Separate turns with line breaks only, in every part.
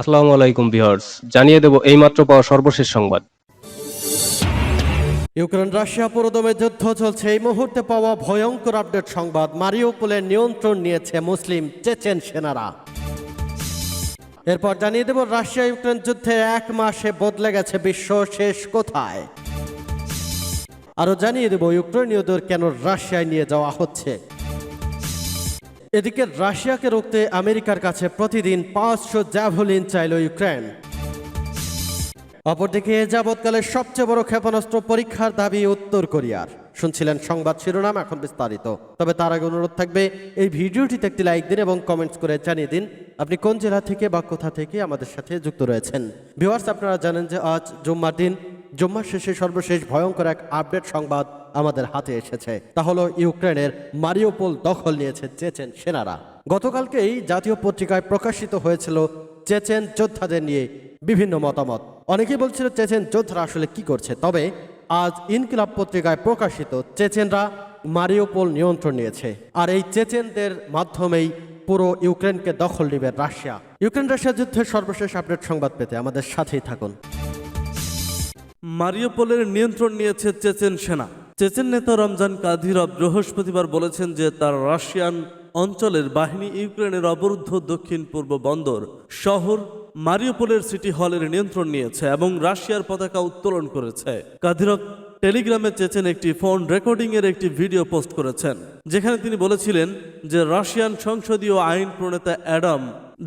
আসসালামু আলাইকুম ভিউয়ার্স, জানিয়ে দেব এইমাত্র পাওয়া সর্বশেষ সংবাদ।
ইউক্রেন, রাশিয়া পুরোদমে যুদ্ধ চলছে। এই মুহূর্তে পাওয়া ভয়ঙ্কর আপডেট সংবাদ, মারিওপোলের নিয়ন্ত্রণ নিয়েছে মুসলিম চেচেন সেনারা। এরপর জানিয়ে দেব রাশিয়া ইউক্রেন যুদ্ধে এক মাসে বদলে গেছে বিশ্ব শেষ কোথায়। আরও জানিয়ে দেব, ইউক্রেনীয়দের কেন রাশিয়ায় নিয়ে যাওয়া হচ্ছে? এদিকে রাশিয়াকে রুখতে আমেরিকার কাছে প্রতিদিন পাঁচশো জ্যাভলিন চাইল ইউক্রেন। অপরদিকে এ যাবৎকালে সবচেয়ে বড় ক্ষেপণাস্ত্র পরীক্ষার দাবি উত্তর কোরিয়ার। শুনছিলেন সংবাদ শিরোনাম এখন বিস্তারিত। তবে তার আগে অনুরোধ থাকবে, এই ভিডিওটিতে একটি লাইক দিন এবং কমেন্টস করে জানিয়ে দিন, আপনি কোন জেলা থেকে বা কোথা থেকে আমাদের সাথে যুক্ত রয়েছেন। ভিউয়ার্স, আপনারা জানেন যে আজ জুম্মার দিন। জুম্মার শেষে সর্বশেষ ভয়ঙ্কর এক আপডেট সংবাদ আমাদের হাতে এসেছে। তা হলো ইউক্রেনের মারিওপোল দখল নিয়েছে চেচেন সেনারা। গতকালকেই জাতীয় পত্রিকায় প্রকাশিত হয়েছিল চেচেন যোদ্ধাদের নিয়ে বিভিন্ন মতামত। অনেকেই বলছিল চেচেন যোদ্ধারা আসলে কি করছে। তবে আজ ইনকিলাব পত্রিকায় প্রকাশিত চেচেনরা মারিওপোল নিয়ন্ত্রণ নিয়েছে। আর এই চেচেনদের মাধ্যমেই পুরো ইউক্রেনকে দখল নেবে রাশিয়া। ইউক্রেন রাশিয়া যুদ্ধের সর্বশেষ আপডেট সংবাদ পেতে আমাদের সাথেই থাকুন।
মারিওপোলের নিয়ন্ত্রণ নিয়েছে চেচেন সেনা। চেচেন নেতা রমজান কাদিরভ বৃহস্পতিবার বলেছেন যে তার রাশিয়ান অঞ্চলের বাহিনী ইউক্রেনের অবরুদ্ধ দক্ষিণ পূর্ব বন্দর শহর মারিওপোলের সিটি হলের নিয়ন্ত্রণ নিয়েছে এবং রাশিয়ার পতাকা উত্তোলন করেছে। কাদিরভ টেলিগ্রামে চেচেন একটি ফোন রেকর্ডিং এর একটি ভিডিও পোস্ট করেছেন, যেখানে তিনি বলেছিলেন যে রাশিয়ান সংসদীয় আইন প্রণেতা অ্যাডাম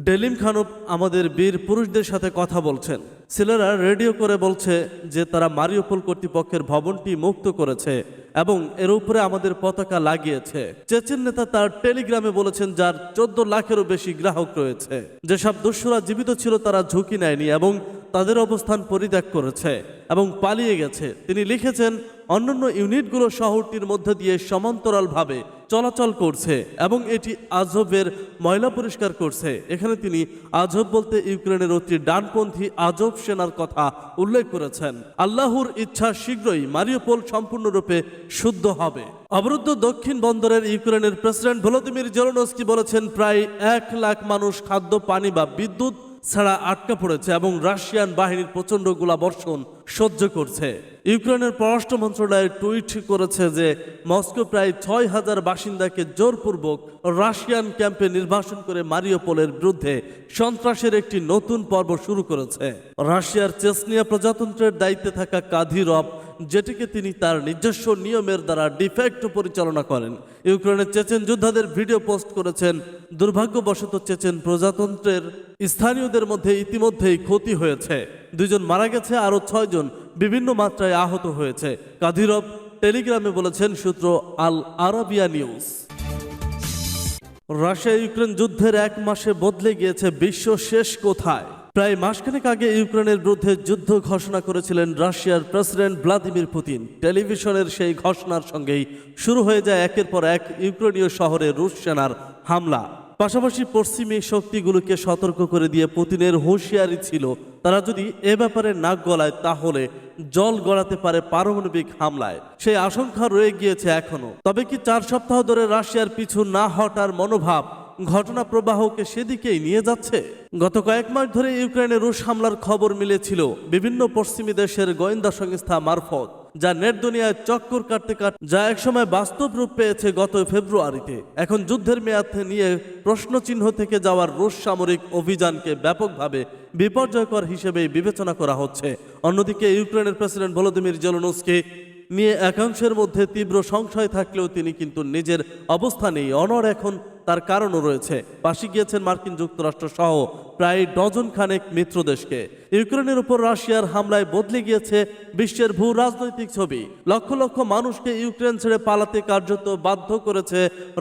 ডেলিম খানুপ আমাদের বীর পুরুষদের সাথে কথা বলছেন। ছেলেরা রেডিও করে বলছে যে তারা মারিওপোল কর্তৃপক্ষের ভবনটি মুক্ত করেছে এবং এর উপরে আমাদের পতাকা লাগিয়েছে। চেচেন নেতা তার টেলিগ্রামে বলেছেন, যার চোদ্দ লাখেরও বেশি গ্রাহক রয়েছে। যেসব দস্যুরা জীবিত ছিল তারা ঝুঁকি নেয়নি এবং তাদের অবস্থান পরিত্যাগ করেছে এবং পালিয়ে গেছে। তিনি লিখেছেন অন্যান্য ইউনিটগুলো শহরটির মধ্যে দিয়ে সমান্তরালভাবে চলাচল করছে এবং এটি আজবের ময়লা পরিষ্কার করছে। এখানে তিনি আজব বলতে ইউক্রেনের অতি ডানপন্থী আজব সেনার কথা উল্লেখ করেছেন। আল্লাহর ইচ্ছা শীঘ্রই মারিওপোল সম্পূর্ণরূপে শুদ্ধ হবে। অবরুদ্ধ দক্ষিণ বন্দরের ইউক্রেনের প্রেসিডেন্ট ভলোদিমির জেলনস্কি বলেছেন, প্রায় এক লাখ মানুষ খাদ্য, পানি বা বিদ্যুৎ ছাড়া আটকা পড়েছে এবং রাশিয়ান বাহিনীর প্রচণ্ড গোলাবর্ষণ সহ্য করছে। ইউক্রেনের পররাষ্ট্র মন্ত্রণালয় টুইট করেছে যে মস্কো প্রায় ছয় হাজার বাসিন্দাকে জোরপূর্বক রাশিয়ান ক্যাম্পে নির্বাসন করে মারিওপোলের বিরুদ্ধে সন্ত্রাসের একটি নতুন পর্ব শুরু করেছে। রাশিয়ার চেসনিয়া প্রজাতন্ত্রের দায়িত্বে থাকা কাধিরব যেটিকে তিনি তার নিজস্ব নিয়মের দ্বারা ডিফেক্ট পরিচালনা করেন। ইউক্রেনের চেচেন যোদ্ধাদের ভিডিও পোস্ট করেছেন। দুর্ভাগ্যবশত চেচেন প্রজাতন্ত্রের স্থানীয়দের মধ্যে ইতিমধ্যেই ক্ষতি হয়েছে। দুজন মারা গেছে, আরও ছয়জন বিভিন্ন মাত্রায় আহত হয়েছে। কাদিরব টেলিগ্রামে বলেছেন, সূত্র Al Arabiya news. Russia Ukraine যুদ্ধের এক মাসে বদলে গিয়েছে বিশ্ব শেষ কোথায়? প্রায় মাসখানেক আগে ইউক্রেনের বিরুদ্ধে যুদ্ধ ঘোষণা করেছিলেন রাশিয়ার প্রেসিডেন্ট ভ্লাদিমির পুতিন। টেলিভিশনের সেই ঘোষণার সঙ্গেই শুরু হয়ে যায় একের পর এক ইউক্রেনীয় শহরে রুশ সেনার হামলা। পাশাপাশি পশ্চিমী শক্তিগুলোকে সতর্ক করে দিয়ে পুতিনের হুঁশিয়ারি ছিল, তারা যদি এ ব্যাপারে নাক গলায় তাহলে জল গড়াতে পারে পারমাণবিক হামলায়। সেই আশঙ্কা রয়ে গিয়েছে এখনও। তবে কি চার সপ্তাহ ধরে রাশিয়ার পিছু না হটার মনোভাব ঘটনা প্রবাহকে সেদিকেই নিয়ে যাচ্ছে। গত কয়েক মাস ধরে ইউক্রেনে রুশ হামলার খবর মিলেছিল বিভিন্ন পশ্চিমী দেশের গোয়েন্দা সংস্থা মারফত, যা নেট দুনিয়ায় চক্কর কাটতে কাট যা একসময় বাস্তব রূপ পেয়েছে গত ফেব্রুয়ারিতে। এখন যুদ্ধের মেয়াদ নিয়ে প্রশ্নচিহ্ন থেকে যাওয়ার রুশ সামরিক অভিযানকে ব্যাপকভাবে বিপর্যয়কর হিসেবে বিবেচনা করা হচ্ছে। অন্যদিকে ইউক্রেনের প্রেসিডেন্ট ভলোদিমির জেলনস্কি নিয়ে একাংশের মধ্যে তীব্র সংশয় থাকলেও তিনি কিন্তু নিজের অবস্থানেই অনর এখন তার কারণও রয়েছে। পাশে গিয়েছেন মার্কিন যুক্তরাষ্ট্র সহ প্রায় ডজন খানেক মিত্র দেশকে। ইউক্রেনের উপর রাশিয়ার হামলায় বদলে গিয়েছে বিশ্বের ভূ রাজনৈতিক ছবি। লক্ষ লক্ষ মানুষকে ইউক্রেন ছেড়ে পালাতে কার্যত বাধ্য করেছে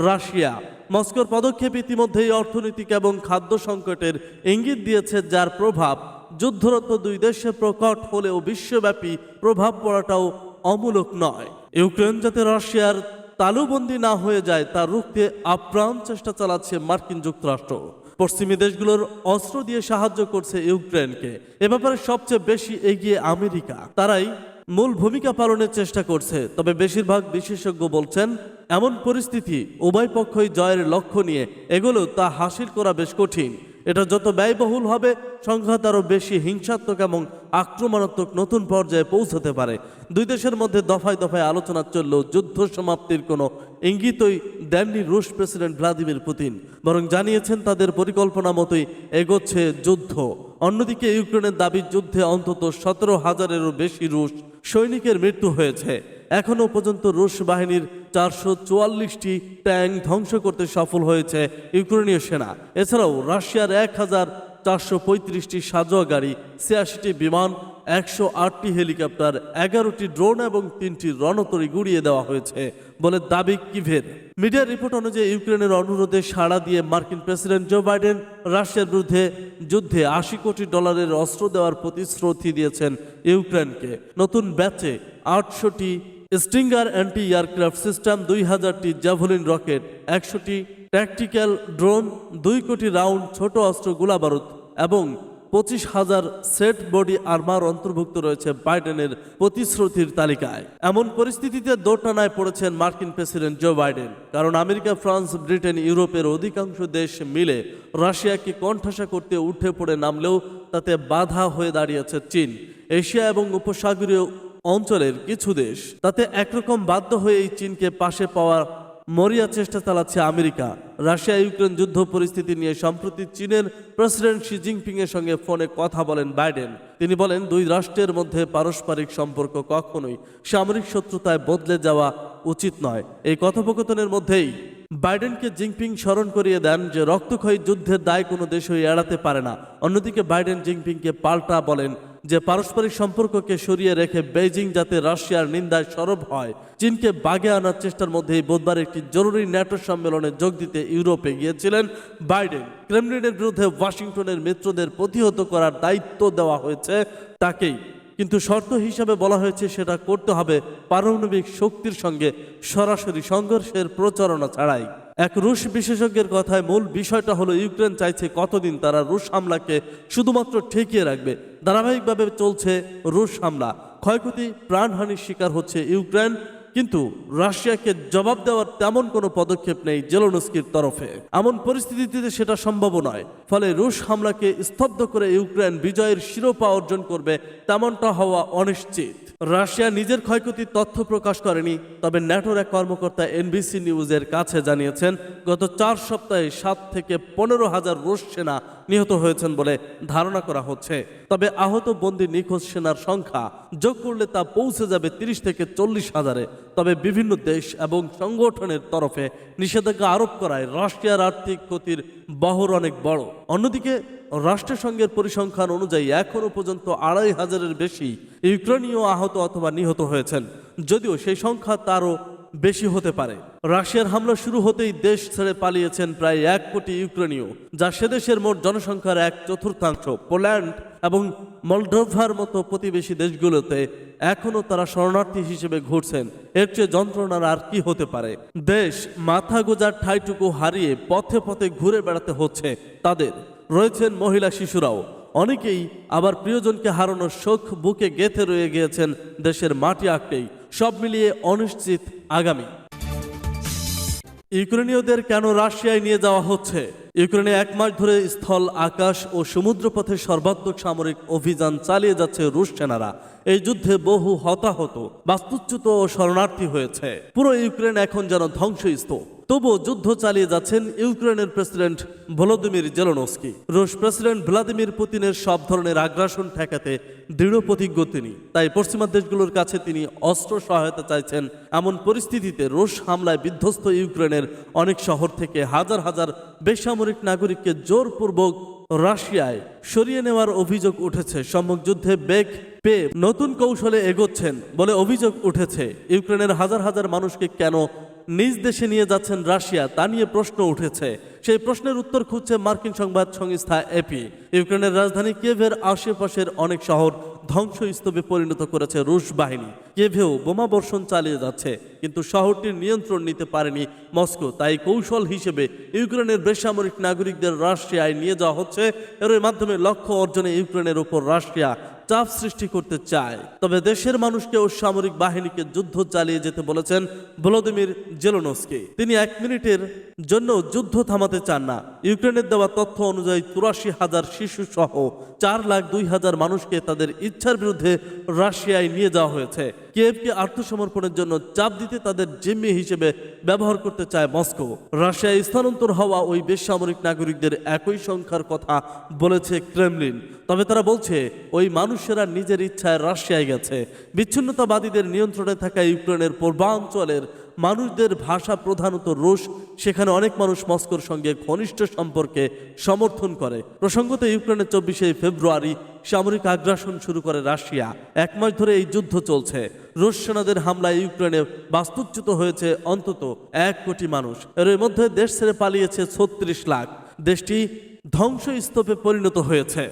রাশিয়া। মস্কোর পদক্ষেপ ইতিমধ্যেই অর্থনৈতিক এবং খাদ্য সংকটের ইঙ্গিত দিয়েছে, যার প্রভাব যুদ্ধরত দুই দেশে প্রকট হলেও বিশ্বব্যাপী প্রভাব পড়াটাও অমূলক নয়। ইউক্রেন যাতে রাশিয়ার তালুবন্দি না হয়ে যায় তা রুখতে আপ্রাণ চেষ্টা চালাচ্ছে মার্কিন যুক্তরাষ্ট্র। পশ্চিমী দেশগুলোর অস্ত্র দিয়ে সাহায্য করছে ইউক্রেনকে। এ ব্যাপারে সবচেয়ে বেশি এগিয়ে আমেরিকা। তারাই মূল ভূমিকা পালনের চেষ্টা করছে। তবে বেশিরভাগ বিশেষজ্ঞ বলছেন, এমন পরিস্থিতি উভয় পক্ষই জয়ের লক্ষ্য নিয়ে, এগুলো তা হাসিল করা বেশ কঠিন। এটা যত ব্যয়বহুল হবে, সংঘাত আরও বেশি হিংসাত্মক এবং আক্রমণাত্মক নতুন পর্যায়ে পৌঁছাতে পারে। দুই দেশের মধ্যে দফায় দফায় আলোচনা চললেও যুদ্ধ সমাপ্তির কোনো ইঙ্গিতই দেননি রুশ প্রেসিডেন্ট ভ্লাদিমির পুতিন। বরং জানিয়েছেন তাদের পরিকল্পনা মতোই এগোচ্ছে যুদ্ধ। অন্যদিকে ইউক্রেনের দাবির যুদ্ধে অন্তত সতেরো হাজারেরও বেশি রুশ সৈনিকের মৃত্যু হয়েছে। এখনও পর্যন্ত রুশ বাহিনীর চারশো চুয়াল্লিশটি ট্যাঙ্ক ধ্বংস করতে সফল হয়েছে ইউক্রেনীয় সেনা। এছাড়াও রাশিয়ার এক হাজার চারশো পঁয়ত্রিশটি সাজোয়া গাড়ি, ছিয়াশিটি বিমান, একশো আটটি হেলিকপ্টার, এগারোটি ড্রোন এবং তিনটি রণতরী গুড়িয়ে দেওয়া হয়েছে বলে দাবি কিভের। মিডিয়ার রিপোর্ট অনুযায়ী ইউক্রেনের অনুরোধে সাড়া দিয়ে মার্কিন প্রেসিডেন্ট জো বাইডেন রাশিয়ার বিরুদ্ধে যুদ্ধে আশি কোটি ডলারের অস্ত্র দেওয়ার প্রতিশ্রুতি দিয়েছেন ইউক্রেনকে। নতুন ব্যাচে আটশোটি স্টিঙ্গার অ্যান্টি এয়ারক্রাফট সিস্টেম দুই হাজারটি জ্যাভলিন রকেট একশোটি ট্যাকটিক্যাল ড্রোন দুই কোটি রাউন্ড ছোট অস্ত্র গোলাবারুদ এবং পঁচিশ হাজার সেট বডি আর্মার অন্তর্ভুক্ত রয়েছে বাইডেনের প্রতিশ্রুতির তালিকায়। এমন পরিস্থিতিতে দোটানায় পড়েছেন মার্কিন প্রেসিডেন্ট জো বাইডেন কারণ আমেরিকা, ফ্রান্স, ব্রিটেন, ইউরোপের অধিকাংশ দেশ মিলে রাশিয়াকে কণ্ঠাসা করতে উঠে পড়ে নামলেও তাতে বাধা হয়ে দাঁড়িয়েছে চীন। এশিয়া এবং উপসাগরীয় অঞ্চলের কিছু দেশ, তাতে একরকম বাধ্য হয়ে এই চীনকে পাশে পাওয়ার মরিয়া চেষ্টা চালাচ্ছে আমেরিকা। রাশিয়া ইউক্রেন যুদ্ধ পরিস্থিতি নিয়ে সম্প্রতি চীনের প্রেসিডেন্ট শি জিনপিং এর সঙ্গে ফোনে কথা বলেন বাইডেন। তিনি বলেন, দুই রাষ্ট্রের মধ্যে পারস্পরিক সম্পর্ক কখনোই সামরিক শত্রুতায় বদলে যাওয়া উচিত নয়। এই কথোপকথনের মধ্যেই বাইডেনকে জিনপিং স্মরণ করিয়ে দেন যে রক্তক্ষয়ী যুদ্ধের দায় কোনো দেশই এড়াতে পারে না। অন্যদিকে বাইডেন জিনপিংকে পাল্টা বলেন যে পারস্পরিক সম্পর্ককে সরিয়ে রেখে বেইজিং যাতে রাশিয়ার নিন্দায় সরব হয়। চীনকে বাগে আনার চেষ্টার মধ্যেই বুধবার একটি জরুরি ন্যাটো সম্মেলনে যোগ দিতে ইউরোপে গিয়েছিলেন বাইডেন। ক্রেমলিনের বিরুদ্ধে ওয়াশিংটনের মিত্রদের প্রতিহত করার দায়িত্ব দেওয়া হয়েছে তাকেই। কিন্তু শর্ত হিসাবে বলা হয়েছে সেটা করতে হবে পারমাণবিক শক্তির সঙ্গে সরাসরি সংঘর্ষের প্রচারণা ছাড়াই। এক রুশ বিশেষজ্ঞের কথায় মূল বিষয়টা হলো ইউক্রেন চাইছে কতদিন তারা রুশ হামলাকে শুধুমাত্র ঠেকিয়ে রাখবে। ধারাবাহিকভাবে চলছে রুশ হামলা। ক্ষয়ক্ষতি, প্রাণহানির শিকার হচ্ছে ইউক্রেন। কিন্তু রাশিয়াকে জবাব দেওয়ার তেমন কোনো পদক্ষেপ নেই জেলোনস্কির তরফে। এমন পরিস্থিতিতে সেটা সম্ভব নয়। ফলে রুশ হামলাকে স্তব্ধ করে ইউক্রেন বিজয়ের শিরোপা অর্জন করবে তেমনটা হওয়া অনিশ্চিত। রাশিয়া নিজের ক্ষয়ক্ষতির তথ্য প্রকাশ করেনি, তবে ন্যাটোর এক কর্মকর্তা এনবিসি নিউজের কাছে জানিয়েছেন, গত চার সপ্তাহে সাত থেকে পনেরো হাজার রুশ সেনা নিহত হয়েছেন বলে ধারণা করা হচ্ছে। তবে আহত বন্দী নিখোঁজ সেনার সংখ্যা যোগ করলে তা পৌঁছে যাবে তিরিশ থেকে চল্লিশ হাজারে। তবে বিভিন্ন দেশ এবং সংগঠনের তরফে নিষেধাজ্ঞা আরোপ করায় রাশিয়ার আর্থিক ক্ষতির বহর অনেক বড়। অন্যদিকে, রাষ্ট্রসংঘের পরিসংখ্যান অনুযায়ী এখনও পর্যন্ত আড়াই হাজারের বেশি ইউক্রেনীয় আহত অথবা নিহত হয়েছেন। যদিও সেই সংখ্যা তারও বেশি হতে পারে। রাশিয়ার হামলা শুরু হতেই দেশ ছেড়ে পালিয়েছেন প্রায় এক কোটি ইউক্রেনীয়, যা সেদেশের মোট জনসংখ্যার এক চতুর্থাংশ। পোল্যান্ড এবং মলডোভার মতো প্রতিবেশী দেশগুলোতে এখনও তারা শরণার্থী হিসেবে ঘুরছেন। এর চেয়ে যন্ত্রণার আর কি হতে পারে? দেশ মাথা গোজার ঠাইটুকু হারিয়ে পথে পথে ঘুরে বেড়াতে হচ্ছে তাদের। রয়েছেন মহিলা শিশুরাও। অনেকেই আবার প্রিয়জনকে হারানোর শোক বুকে গেথে রয়ে গিয়েছেন দেশের মাটি আঁকড়েই সব মিলিয়ে অনিশ্চিত আগামী। ইউক্রেনীয়দের কেন রাশিয়ায় নিয়ে যাওয়া হচ্ছে? ইউক্রেনে এক মাস ধরে স্থল, আকাশ ও সমুদ্রপথে সর্বাত্মক সামরিক অভিযান চালিয়ে যাচ্ছে রুশ সেনারা। এই যুদ্ধে বহু হতাহত, বাস্তুচ্যুত ও শরণার্থী হয়েছে। পুরো ইউক্রেন এখন যেন ধ্বংসস্তূপ। তবুও যুদ্ধ চালিয়ে যাচ্ছেন ইউক্রেনের প্রেসিডেন্ট ভলোদিমির জেলনস্কি। রুশ প্রেসিডেন্ট ভ্লাদিমির পুতিনের সব ধরনের আগ্রাসন ঠেকাতে দৃঢ় প্রতিজ্ঞ তিনি। তাই পশ্চিমা দেশগুলোর কাছে তিনি অস্ত্র সহায়তা চাইছেন। এমন পরিস্থিতিতে রুশ হামলায় বিধ্বস্ত ইউক্রেনের অনেক শহর থেকে হাজার হাজার বেসামরিক নাগরিককে জোরপূর্বক রাশিয়ায় সরিয়ে নেওয়ার অভিযোগ উঠেছে। সম্মুখ যুদ্ধে বেগ পেয়ে নতুন কৌশলে এগোচ্ছেন বলে অভিযোগ উঠেছে। ইউক্রেনের হাজার হাজার মানুষকে কেন নিজ দেশে নিয়ে যাচ্ছেন রাশিয়া, তা নিয়ে প্রশ্ন উঠেছে। সেই প্রশ্নের উত্তর খুঁজছে মার্কিন সংবাদ সংস্থা এপি ইউক্রেনের রাজধানী কেভের আশেপাশের অনেক শহর ধ্বংসস্তূপে পরিণত করেছে রুশ বাহিনী। কেভেও বোমা বর্ষণ চালিয়ে যাচ্ছে, কিন্তু শহরটির নিয়ন্ত্রণ নিতে পারেনি মস্কো। তাই কৌশল হিসেবে ইউক্রেনের বেসামরিক নাগরিকদের রাশিয়ায় নিয়ে যাওয়া হচ্ছে। এর মাধ্যমে লক্ষ্য অর্জনে ইউক্রেনের উপর রাশিয়া চাপ সৃষ্টি করতে চায়। তবে দেশের মানুষকে ও সামরিক বাহিনীকে যুদ্ধ চালিয়ে যেতে বলেছেন ভলোদিমির জেলোনস্কি। তিনি এক মিনিটের জন্য যুদ্ধ থামাতে চান না। ইউক্রেনের দেওয়া তথ্য অনুযায়ী চুরাশি হাজার শিশু সহ চার লাখ দুই হাজার মানুষকে তাদের ইচ্ছার বিরুদ্ধে রাশিয়ায় নিয়ে যাওয়া হয়েছে। কিয়েভকে আত্মসমর্পণের জন্য চাপ দিতে তাদের জিম্মি হিসেবে ব্যবহার করতে চায় মস্কো। রাশিয়ায় স্থানান্তর হওয়া ওই বেসামরিক নাগরিকদের একই সংখ্যার কথা বলেছে ক্রেমলিন। তবে তারা বলছে, ওই মানুষেরা নিজের ইচ্ছায় রাশিয়ায় গেছে। বিচ্ছিন্নতাবাদীদের নিয়ন্ত্রণে থাকা ইউক্রেনের পূর্বাঞ্চলের মানুষদের ভাষা প্রধানত রুশ, সেখানে অনেক মানুষ মস্কোর সঙ্গে ঘনিষ্ঠ সম্পর্কে সমর্থন করে। প্রসঙ্গত ইউক্রেনের চব্বিশে ফেব্রুয়ারি সামরিক আগ্রাসন শুরু করে রাশিয়া। এক মাস ধরে এই যুদ্ধ চলছে। রুশ সেনাদের হামলায় ইউক্রেনে বাস্তুচ্যুত হয়েছে অন্তত এক কোটি মানুষ। এর মধ্যে দেশ ছেড়ে পালিয়েছে ছত্রিশ লাখ। দেশটি ধ্বংসস্তূপে পরিণত হয়েছে।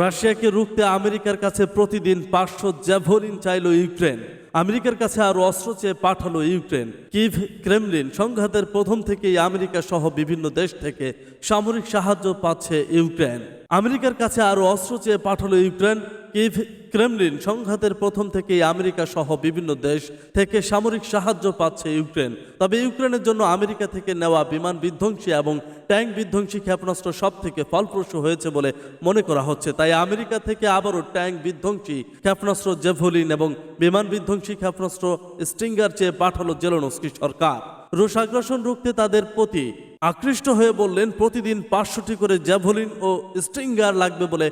রাশিয়াকে রুখতে আমেরিকার কাছে প্রতিদিন পাঁচশো জ্যাভলিন চাইল ইউক্রেন। আমেরিকার কাছে আরও অস্ত্র চেয়ে পাঠালো ইউক্রেন, কিভ, ক্রেমলিন সংঘাতের প্রথম থেকেই আমেরিকা সহ বিভিন্ন দেশ থেকে সামরিক সাহায্য পাচ্ছে ইউক্রেন। আমেরিকার কাছে আরও অস্ত্র চেয়ে পাঠালো ইউক্রেন কিভ ক্রেমলিন সংঘাতের প্রথম থেকেই আমেরিকা সহ বিভিন্ন দেশ থেকে সামরিক সাহায্য পাচ্ছে ইউক্রেন। তবে ইউক্রেনের জন্য আমেরিকা থেকে নেওয়া বিমান বিধ্বংসী এবং ট্যাঙ্ক বিধ্বংসী ক্ষেপণাস্ত্র সব থেকে ফলপ্রসূ হয়েছে বলে মনে করা হচ্ছে। তাই আমেরিকা থেকে আবারও ট্যাঙ্ক বিধ্বংসী ক্ষেপণাস্ত্র জেভলিন এবং বিমান বিধ্বংসী ক্ষেপণাস্ত্র স্টিঙ্গার চেয়ে পাঠালো জেলোনস্কি সরকার। রুশ আগ্রাসন রুখতে তাদের প্রতি আকৃষ্ট হয়ে বললেন, প্রতিদিন পাঁচশোটি করে জ্যাভলিন ও স্টিঙ্গার লাগবে বলে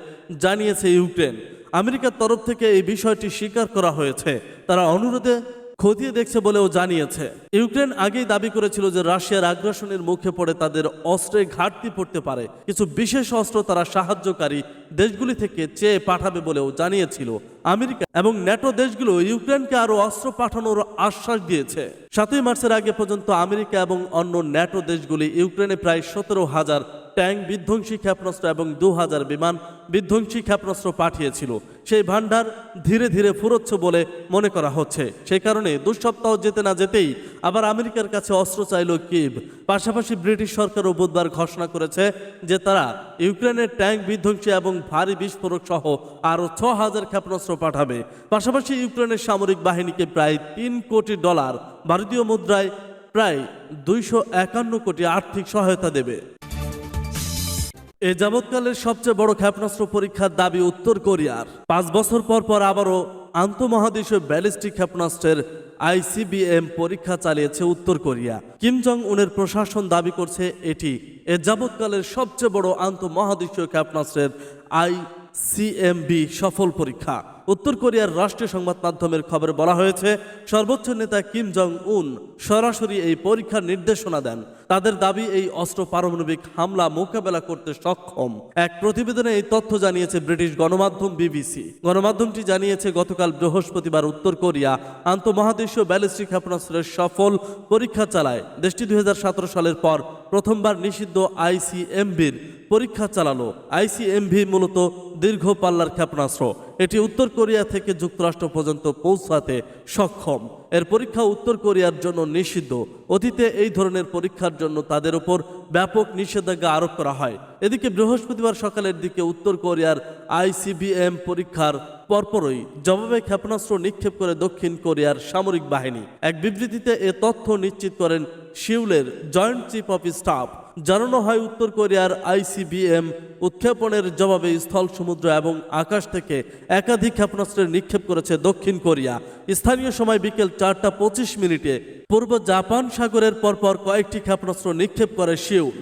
জানিয়েছে ইউক্রেন। আমেরিকার তরফ থেকে এই বিষয়টি স্বীকার করা হয়েছে। তারা অনুরোধে খতিয়ে দেখছে বলেও জানিয়েছে। ইউক্রেন আগেই দাবি করেছিল যে রাশিয়ার আগ্রাসনের মুখে পড়ে তাদের অস্ত্রে ঘাটতি পড়তে পারে। কিছু বিশেষ অস্ত্র তারা সাহায্যকারী দেশগুলি থেকে চেয়ে পাঠাবে বলেও জানিয়েছিল আমেরিকা এবং ন্যাটো দেশগুলো ইউক্রেনকে আরও অস্ত্র পাঠানোর আশ্বাস দিয়েছে। সাতই মার্চের আগে পর্যন্ত আমেরিকা এবং অন্য ন্যাটো দেশগুলি ইউক্রেনে প্রায় সতেরো হাজার ট্যাঙ্ক বিধ্বংসী ক্ষেপণাস্ত্র এবং দু হাজার বিমান বিধ্বংসী ক্ষেপণাস্ত্র পাঠিয়েছিল। সেই ভান্ডার ধীরে ধীরে ফুরোচ্ছে বলে মনে করা হচ্ছে। সেই কারণে দু সপ্তাহ যেতে না যেতেই আবার আমেরিকার কাছে অস্ত্র চাইল কিব পাশাপাশি ব্রিটিশ সরকারও বুধবার ঘোষণা করেছে যে তারা ইউক্রেনের ট্যাঙ্ক বিধ্বংসী এবং ভারী বিস্ফোরক সহ আরও ছ হাজার ক্ষেপণাস্ত্র পাঠাবে। পাশাপাশি ইউক্রেনের সামরিক বাহিনীকে প্রায় তিন কোটি ডলার, ভারতীয় মুদ্রায় প্রায় দুইশো একান্ন কোটি আর্থিক সহায়তা দেবে। এ যাবৎকালের সবচেয়ে বড় ক্ষেপণাস্ত্র পরীক্ষার দাবি উত্তর কোরিয়ার। পাঁচ বছর পর পর আবারও আন্তঃমহাদেশীয় ব্যালিস্টিক ক্ষেপণাস্ত্রের আইসিবিএম পরীক্ষা চালিয়েছে উত্তর কোরিয়া। কিম জং উনের প্রশাসন দাবি করছে এটি এ যাবৎকালের সবচেয়ে বড় আন্তঃমহাদেশীয় ক্ষেপণাস্ত্রের আইসিএমবি সফল পরীক্ষা। উত্তর কোরিয়ার রাষ্ট্রীয় সংবাদ মাধ্যমের খবরে বলা হয়েছে, সর্বোচ্চ নেতা কিম জং উন সরাসরি এই পরীক্ষার নির্দেশনা দেন। তাদের দাবি, এই অস্ত্র পারমাণবিক হামলা মোকাবেলা করতে সক্ষম। এক প্রতিবেদনে এই তথ্য জানিয়েছে ব্রিটিশ গণমাধ্যম বিবিসি। গণমাধ্যমটি জানিয়েছে, গতকাল বৃহস্পতিবার উত্তর কোরিয়া আন্তঃমহাদেশীয় ব্যালিস্টিক ক্ষেপণাস্ত্রের সফল পরীক্ষা চালায়। দেশটি দুই হাজার সতেরো সালের পর প্রথমবার নিষিদ্ধ আইসিএমবির পরীক্ষা চালালো। আইসিএমভি মূলত দীর্ঘ পাল্লার ক্ষেপণাস্ত্র। এটি উত্তর কোরিয়া থেকে যুক্তরাষ্ট্র পর্যন্ত পৌঁছাতে সক্ষম। এর পরীক্ষা উত্তর কোরিয়ার জন্য নিষিদ্ধ। অতীতে এই ধরনের পরীক্ষার জন্য তাদের উপর ব্যাপক নিষেধাজ্ঞা আরোপ করা হয়। এদিকে বৃহস্পতিবার সকালের দিকে উত্তর কোরিয়ার আইসিবিএম পরীক্ষার পরপরই জবাবে ক্ষেপণাস্ত্র নিক্ষেপ করে দক্ষিণ কোরিয়ার সামরিক বাহিনী। এক বিবৃতিতে এ তথ্য নিশ্চিত করেন শিউলের জয়েন্ট চিফ অফ স্টাফ। জানানো হয় উত্তর কোরিয়ার আইসিবিএম উৎক্ষেপণের জবাবে স্থল সমুদ্র এবং আকাশ থেকে একাধিক ক্ষেপণাস্ত্রের নিক্ষেপ করেছে দক্ষিণ কোরিয়া। স্থানীয় সময় বিকেল চারটা পঁচিশ মিনিটে পূর্ব জাপান সাগরের পরপর কয়েকটি ক্ষেপণাস্ত্র নিক্ষেপ করে শিউল